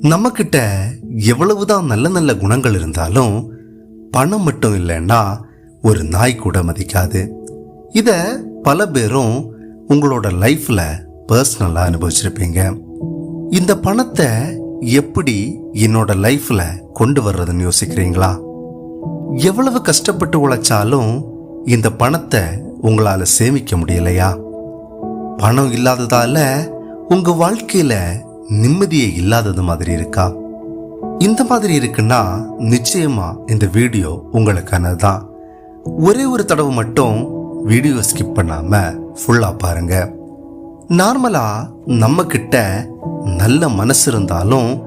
நம்மக்கிட்ட எவ்வளவுதான் நல்ல நல்ல குணங்கள் இருந்தாலும் பணம் மட்டும் இல்லைன்னா ஒரு நாய் கூட மதிக்காது. இதை பல பேரும் உங்களோட லைஃப்ல பர்சனலாக அனுபவிச்சிருப்பீங்க. இந்த பணத்தை எப்படி என்னோட லைஃப்ல கொண்டு வர்றதுன்னு யோசிக்கிறீங்களா? எவ்வளவு கஷ்டப்பட்டு உழைச்சாலும் இந்த பணத்தை உங்களால் சேமிக்க முடியலையா? பணம் இல்லாததால உங்க வாழ்க்கையில நிம்மதியே இல்லாதது மாதிரி இருக்கா? இந்த மாதிரி இருக்குன்னா நிச்சயமா இந்த வீடியோ உங்களுக்கானது தான் ஒரே ஒரு தடவை மட்டும் வீடியோ ஸ்கிப் பண்ணாம ஃபுல்லா பாருங்க. நார்மலா நம்ம கிட்ட நல்ல மனசு இருந்தாலும்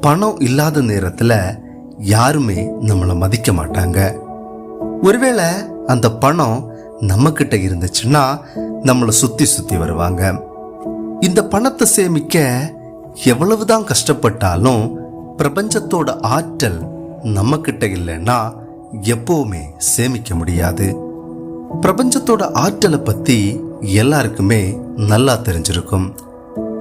பணம் இல்லாத நேரத்துல யாருமே நம்மளை மதிக்க மாட்டாங்க. ஒருவேளை அந்த பணம் நம்ம கிட்ட இருந்துச்சுன்னா நம்மளை சுத்தி சுத்தி வருவாங்க. இந்த பணத்தை சேமிக்க எவ்வளவுதான் கஷ்டப்பட்டாலும் பிரபஞ்சத்தோட ஆற்றல் நம்மக்கிட்ட இல்லைன்னா எப்போவுமே சேமிக்க முடியாது. பிரபஞ்சத்தோட ஆற்றலை பற்றி எல்லாருக்குமே நல்லா தெரிஞ்சிருக்கும்.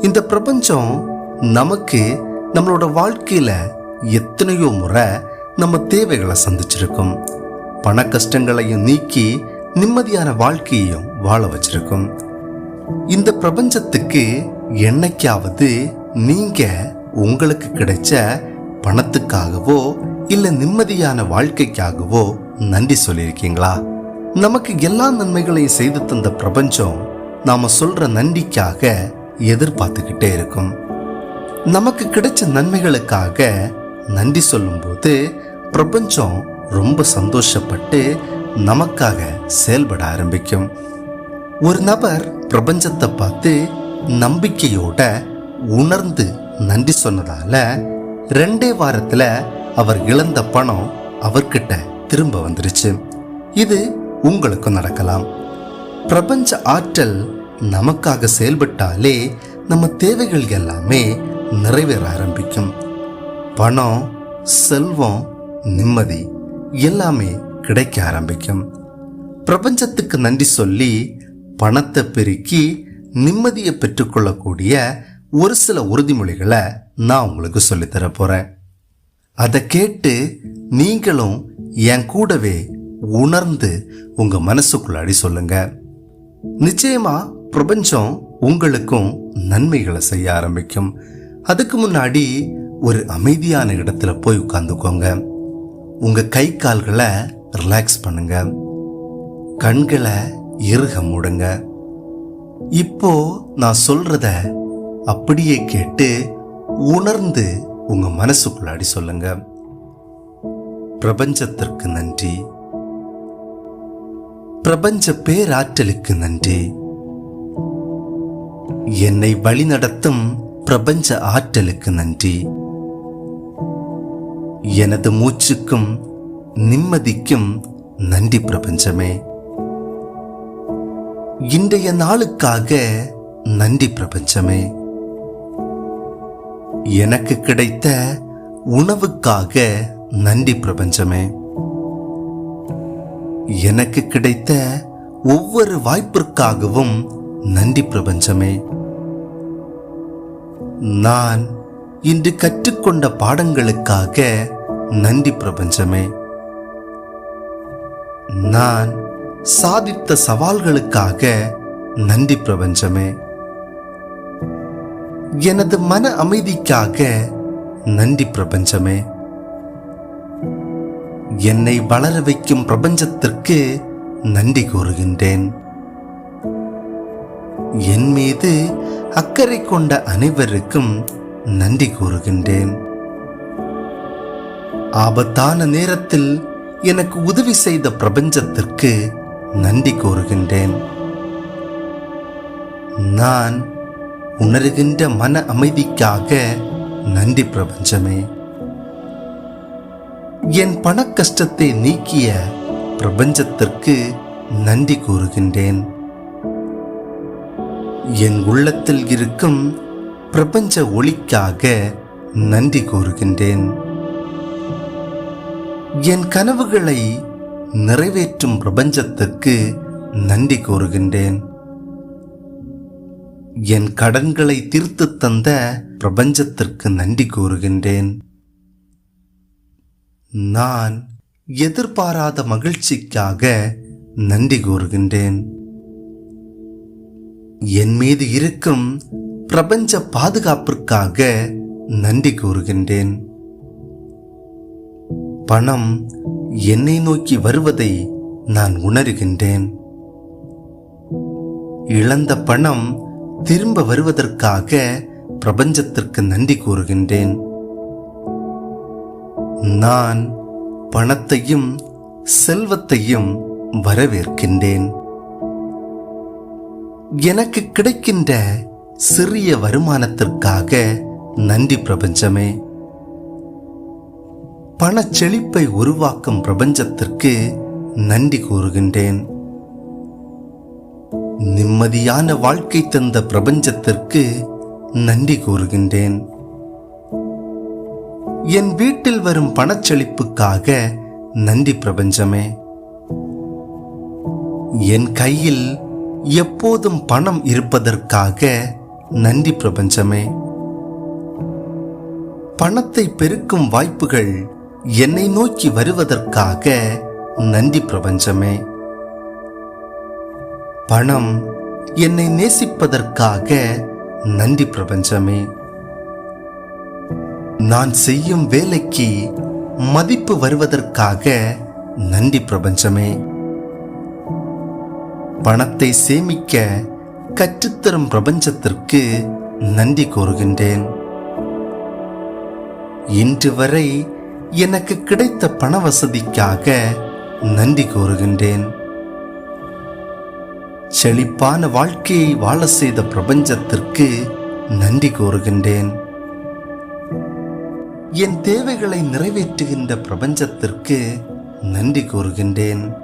இந்த பிரபஞ்சம் நமக்கு நம்மளோட வாழ்க்கையில் எத்தனையோ முறை நம்ம தேவைகளை சந்திச்சிருக்கும். பண கஷ்டங்களையும் நீக்கி நிம்மதியான வாழ்க்கையையும் வாழ வச்சிருக்கும். இந்த பிரபஞ்சத்துக்கு என்னைக்காவது நீங்கள் உங்களுக்கு கிடைச்ச பணத்துக்காகவோ இல்லை நிம்மதியான வாழ்க்கைக்காகவோ நன்றி சொல்லியிருக்கீங்களா? நமக்கு எல்லா நன்மைகளையும் செய்து தந்த பிரபஞ்சம் நாம் சொல்கிற நன்றிக்காக எதிர்பார்த்துக்கிட்டே இருக்கும். நமக்கு கிடைச்ச நன்மைகளுக்காக நன்றி சொல்லும்போது பிரபஞ்சம் ரொம்ப சந்தோஷப்பட்டு நமக்காக செயல்பட ஆரம்பிக்கும். ஒரு நபர் பிரபஞ்சத்தை பார்த்து நம்பிக்கையோட உணர்ந்து நன்றி சொன்னதால ரெண்டே வாரத்துல அவர் இழந்த பணம் அவர்கிட்ட திரும்ப வந்துருச்சு. இது உங்களுக்கும் நடக்கலாம். பிரபஞ்ச ஆற்றல் நமக்காக செயல்பட்டாலே நம்ம தேவைகள் எல்லாமே நிறைவேற ஆரம்பிக்கும். பணம் செல்வம் நிம்மதி எல்லாமே கிடைக்க ஆரம்பிக்கும். பிரபஞ்சத்துக்கு நன்றி சொல்லி பணத்தை பெருக்கி நிம்மதியை பெற்றுக்கொள்ளக்கூடிய ஒரு சில உறுதிமொழிகளை நான் உங்களுக்கு சொல்லித்தர போறேன். அதை கேட்டு நீங்களும் என் கூடவே உணர்ந்து உங்க மனசுக்குள்ளாடி சொல்லுங்க. நிச்சயமா பிரபஞ்சம் உங்களுக்கும் நன்மைகளை செய்ய ஆரம்பிக்கும். அதுக்கு முன்னாடி ஒரு அமைதியான இடத்துல போய் உட்காந்துக்கோங்க உங்க கை கால்களை ரிலாக்ஸ் பண்ணுங்க. கண்களை இறுக மூடுங்க. இப்போ நான் சொல்கிறத அப்படியே கேட்டு உணர்ந்து உங்க மனசுக்குள்ளாடி சொல்லுங்க. பிரபஞ்சத்திற்கு நன்றி. பிரபஞ்ச பேராற்றலுக்கு நன்றி. என்னை வழிநடத்தும் பிரபஞ்ச ஆற்றலுக்கு நன்றி. எனது மூச்சுக்கும் நிம்மதிக்கும் நன்றி பிரபஞ்சமே. இன்றைய நாளுக்காக நன்றி பிரபஞ்சமே. எனக்கு கிடைத்த உணவுக்காக நன்றி பிரபஞ்சமே. எனக்கு கிடைத்த ஒவ்வொரு வாய்ப்பிற்காகவும் நன்றி பிரபஞ்சமே. நான் இன்று கற்றுக்கொண்ட பாடங்களுக்காக நன்றி பிரபஞ்சமே. நான் சாதித்த சவால்களுக்காக நன்றி பிரபஞ்சமே. எனது மன அமைதிக்காக நன்றி பிரபஞ்சமே. என்னை வளர வைக்கும் பிரபஞ்சத்திற்கு நன்றி கூறுகின்றேன். என் மீது அக்கறை கொண்ட அனைவருக்கும் நன்றி கூறுகின்றேன். ஆபத்தான நேரத்தில் எனக்கு உதவி செய்த பிரபஞ்சத்திற்கு நன்றி கூறுகின்றேன். நான் உணர்கின்ற மன அமைதிக்காக நன்றி பிரபஞ்சமே. என் பண கஷ்டத்தை நீக்கிய பிரபஞ்சத்திற்கு நன்றி கூறுகின்றேன். என் உள்ளத்தில் இருக்கும் பிரபஞ்ச ஒளிக்காக நன்றி கூறுகின்றேன். என் கனவுகளை நிறைவேற்றும் பிரபஞ்சத்திற்கு நன்றி கூறுகின்றேன். என் கடன்களை தீர்த்து தந்த பிரபஞ்சத்திற்கு நன்றி கூறுகின்றேன். நான் எதிர்பாராத மகிழ்ச்சிக்காக நன்றி கூறுகின்றேன். என் மீது இருக்கும் பிரபஞ்ச பாதுகாப்பிற்காக நன்றி கூறுகின்றேன். பணம் என்னை நோக்கி வருவதை நான் உணர்கின்றேன். இழந்த பணம் திரும்ப வருவதற்காக பிரபஞ்சத்திற்கு நன்றி கூறுகின்றேன். நான் பணத்தையும் செல்வத்தையும் வரவேற்கின்றேன். எனக்கு கிடைக்கின்ற சிறிய வருமானத்திற்காக நன்றி பிரபஞ்சமே. பணச்செழிப்பை உருவாக்கும் பிரபஞ்சத்திற்கு நன்றி கூறுகின்றேன். நிம்மதியான வாழ்க்கை தந்த பிரபஞ்சத்திற்கு நன்றி கூறுகின்றேன். என் வீட்டில் வரும் பணச்செழிப்புக்காக நன்றி பிரபஞ்சமே. என் கையில் எப்போதும் பணம் இருப்பதற்காக நன்றி பிரபஞ்சமே. பணத்தை பெருக்கும் வாய்ப்புகள் என்னை நோக்கி வருவதற்காக நன்றி பிரபஞ்சமே. பணம் என்னை நேசிப்பதற்காக நன்றி பிரபஞ்சமே. நான் செய்யும் வேலைக்கு மதிப்பு வருவதற்காக நன்றி பிரபஞ்சமே. பணத்தை சேமிக்க கற்றுத்தரும் பிரபஞ்சத்திற்கு நன்றி கூறுகின்றேன். இன்று வரை எனக்கு கிடைத்த பண வசதிக்காக நன்றி கூறுகின்றேன். செழிப்பான வாழ்க்கையை வாழ செய்த பிரபஞ்சத்திற்கு நன்றி கூறுகின்றேன். என் தேவைகளை நிறைவேற்றுகின்ற பிரபஞ்சத்திற்கு நன்றி கூறுகின்றேன்.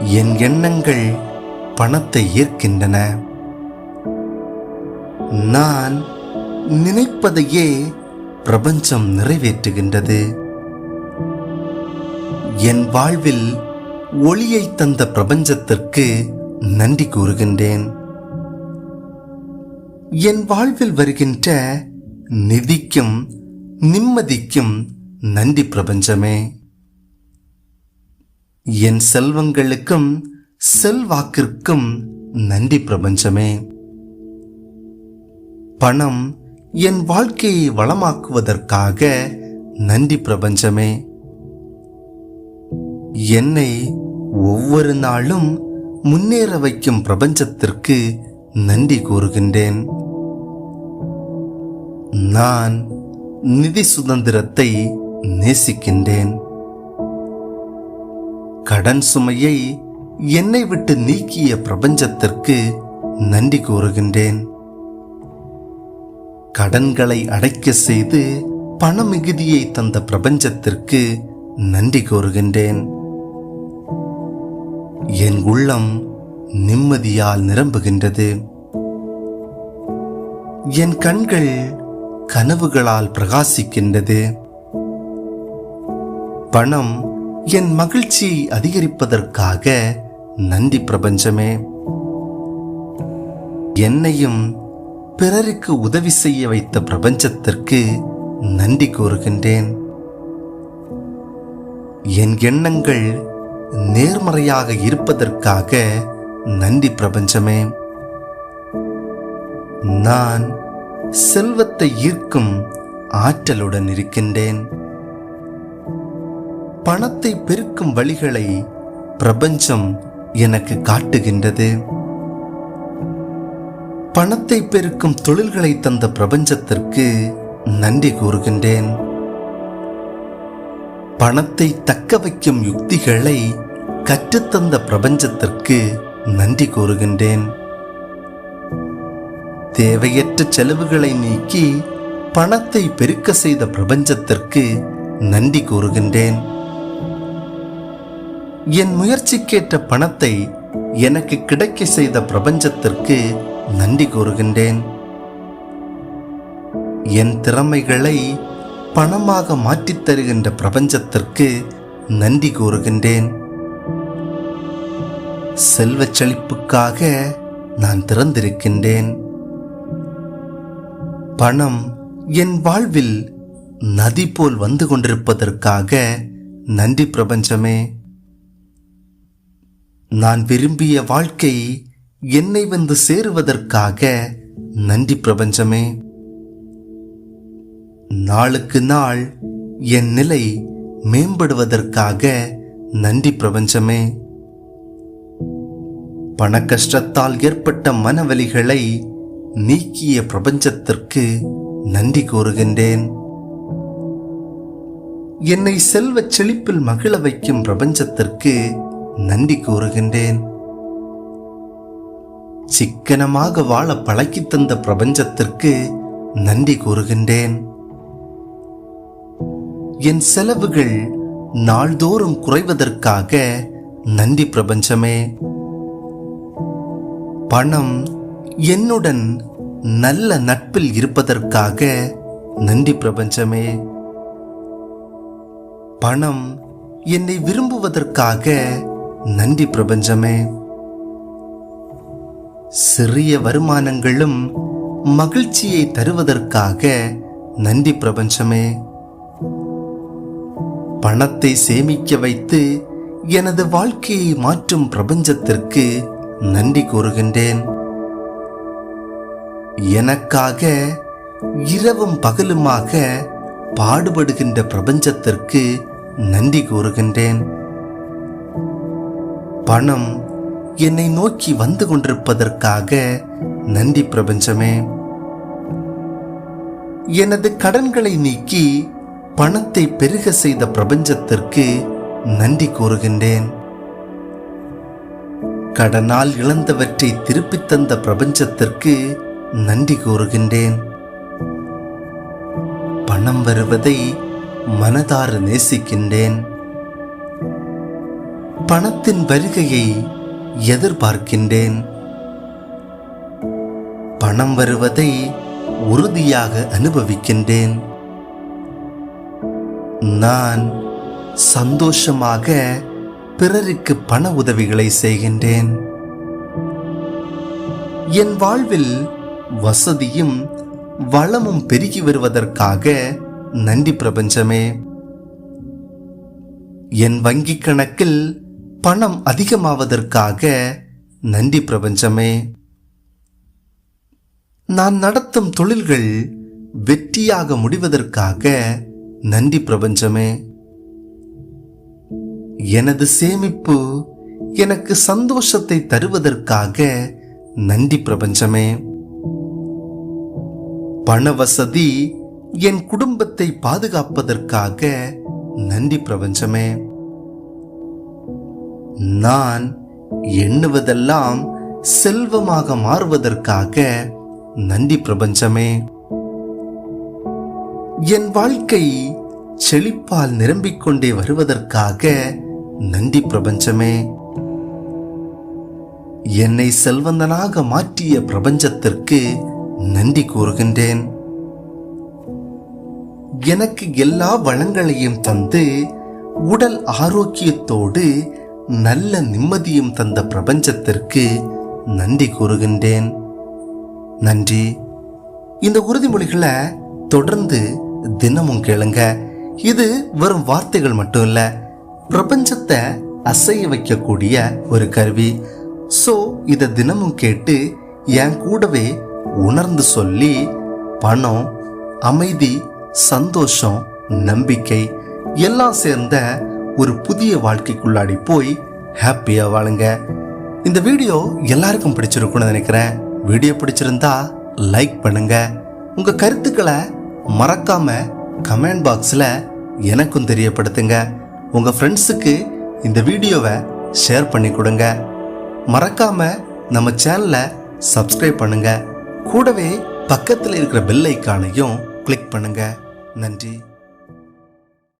என் எண்ணங்கள் பணத்தை ஈர்க்கின்றன. நான் நினைப்பதையே பிரபஞ்சம் நிறைவேற்றுகின்றது. என் வாழ்வில் ஒளியை தந்த பிரபஞ்சத்திற்கு நன்றி கூறுகின்றேன். என் வாழ்வில் வருகின்ற நிதிக்கும் நிம்மதிக்கும் நன்றி பிரபஞ்சமே. என் செல்வங்களுக்கும் செல்வாக்கிற்கும் நன்றி பிரபஞ்சமே. பணம் என் வாழ்க்கையை வளமாக்குவதற்காக நன்றி பிரபஞ்சமே. என்னை ஒவ்வொரு நாளும் முன்னேற வைக்கும் பிரபஞ்சத்திற்கு நன்றி கூறுகின்றேன். நான் நிதி சுதந்திரத்தை நேசிக்கின்றேன். கடன் சுமையை என்னை விட்டு நீக்கிய பிரபஞ்சத்திற்கு நன்றி கூறுகின்றேன். கடன்களை அடைக்க செய்து பண மிகுதியை தந்த பிரபஞ்சத்திற்கு நன்றி கூறுகின்றேன். என் உள்ளம் நிம்மதியால் நிரம்புகின்றது. என் கண்கள் கனவுகளால் பிரகாசிக்கின்றது. பணம் என் மகிழ்ச்சியை அதிகரிப்பதற்காக நன்றி பிரபஞ்சமே. என்னையும் பிறருக்கு உதவி செய்ய வைத்த பிரபஞ்சத்திற்கு நன்றி கூறுகின்றேன். என் எண்ணங்கள் நேர்மறையாக இருப்பதற்காக நன்றி பிரபஞ்சமே. நான் செல்வத்தை ஈர்க்கும் ஆற்றலுடன் இருக்கின்றேன். பணத்தை பெருக்கும் வழிகளை பிரபஞ்சம் எனக்கு காட்டுகின்றது. பணத்தை பெருக்கும் தொழில்களை தந்த பிரபஞ்சத்திற்கு நன்றி கூறுகின்றேன். பணத்தை தக்க வைக்கும் யுக்திகளை கற்றுத்தந்த பிரபஞ்சத்திற்கு நன்றி கூறுகின்றேன். தேவையற்ற செலவுகளை நீக்கி பணத்தை பெருக்க செய்த பிரபஞ்சத்திற்கு நன்றி கூறுகின்றேன். என் முயற்சிக்கேற்ற பணத்தை எனக்கு கிடைக்க செய்த பிரபஞ்சத்திற்கு நன்றி கூறுகின்றேன். என் திறமைகளை பணமாக மாற்றித் தருகின்ற பிரபஞ்சத்திற்கு நன்றி கூறுகின்றேன். செல்வச் செழிப்புக்காக நான் திறந்திருக்கின்றேன். பணம் என் வாழ்வில் நதி போல் வந்து கொண்டிருப்பதற்காக நன்றி பிரபஞ்சமே. நான் விரும்பிய வாழ்க்கை என்னை வந்து சேருவதற்காக நன்றி பிரபஞ்சமே. நாளுக்கு நாள் என் நிலை மேம்படுவதற்காக நன்றி பிரபஞ்சமே. பண கஷ்டத்தால் ஏற்பட்ட மனவலிகளை நீக்கிய பிரபஞ்சத்திற்கு நன்றி கூறுகின்றேன். என்னை செல்வச் செழிப்பில் மகிழ வைக்கும் பிரபஞ்சத்திற்கு நன்றி கூறுகின்றேன். சிக்கனமாக வாழ பழக்கித் தந்த பிரபஞ்சத்திற்கு நன்றி கூறுகின்றேன். என் செலவுகள் நாள்தோறும் குறைவதற்காக நன்றி பிரபஞ்சமே. பணம் என்னுடன் நல்ல நட்பில் இருப்பதற்காக நன்றி பிரபஞ்சமே. பணம் என்னை விரும்புவதற்காக நன்றி பிரபஞ்சமே. சிறிய வருமானங்களும் மகிழ்ச்சியை தருவதற்காக நன்றி பிரபஞ்சமே. பணத்தை சேமிக்க வைத்து எனது வாழ்க்கையை மாற்றும் பிரபஞ்சத்திற்கு நன்றி கூறுகின்றேன். எனக்காக இரவும் பகலுமாக பாடுபடுகின்ற பிரபஞ்சத்திற்கு நன்றி கூறுகின்றேன். பணம் என்னை நோக்கி வந்து கொண்டிருப்பதற்காக நன்றி பிரபஞ்சமே. எனது கடன்களை நீக்கி பணத்தை பெருக செய்த பிரபஞ்சத்திற்கு நன்றி கூறுகின்றேன். கடனால் இழந்தவற்றை திருப்பித் தந்த பிரபஞ்சத்திற்கு நன்றி கூறுகின்றேன். பணம் வருவதை மனதார நேசிக்கின்றேன். பணத்தின் வருகையை எதிர்பார்க்கின்றேன். பணம் வருவதை உறுதியாக அனுபவிக்கின்றேன். நான் சந்தோஷமாக பிறருக்கு பண உதவிகளை செய்கின்றேன். என் வாழ்வில் வசதியும் வளமும் பெருகி வருவதற்காக நன்றி பிரபஞ்சமே. என் வங்கிக் கணக்கில் பணம் அதிகமாவதற்காக நன்றி பிரபஞ்சமே. நான் நடத்தும் தொழில்கள் வெற்றியாக முடிவதற்காக நன்றி பிரபஞ்சமே. எனது சேமிப்பு எனக்கு சந்தோஷத்தை தருவதற்காக நன்றி பிரபஞ்சமே. பண வசதி என் குடும்பத்தை பாதுகாப்பதற்காக நன்றி பிரபஞ்சமே. நான் எண்ணுவதெல்லாம் செல்வமாக மாறுவதற்காக நன்றி பிரபஞ்சமே. என் வாழ்க்கை செழிப்பால் நிரம்பிக் கொண்டே வருவதற்காக நன்றி பிரபஞ்சமே. என்னை செல்வந்தனாக மாற்றிய பிரபஞ்சத்திற்கு நன்றி கூறுகின்றேன். எனக்கு எல்லா வளங்களையும் தந்து உடல் ஆரோக்கியத்தோடு நல்ல நிம்மதியும் தந்த பிரபஞ்சத்திற்கு நன்றி கூறுகின்றேன். நன்றி. இந்த உறுதிமொழிகளை தொடர்ந்து தினமும் கேளுங்க. இது வெறும் வார்த்தைகள் மட்டும் இல்ல பிரபஞ்சத்தை அசைய வைக்கக்கூடிய ஒரு கருவி. சோ இத தினமும் கேட்டு என் கூடவே உணர்ந்து சொல்லி பணம் அமைதி சந்தோஷம் நம்பிக்கை எல்லாம் சேர்ந்த ஒரு புதிய வாழ்க்கைக்குள்ளாடி போய் ஹாப்பியா வாழுங்க. இந்த வீடியோ எல்லாருக்கும் பிடிச்சிருக்கும்னு நினைக்கிறேன். வீடியோ பிடிச்சிருந்தா லைக் பண்ணுங்க. உங்க கருத்துக்களை மறக்காம கமெண்ட் பாக்ஸில் எனக்கும் தெரியப்படுத்துங்க. உங்கள் ஃப்ரெண்ட்ஸுக்கு இந்த வீடியோவை ஷேர் பண்ணி கொடுங்க. மறக்காம நம்ம சேனலை சப்ஸ்கிரைப் பண்ணுங்க. கூடவே பக்கத்தில் இருக்கிற பெல் ஐக்கானையும் கிளிக் பண்ணுங்க. நன்றி.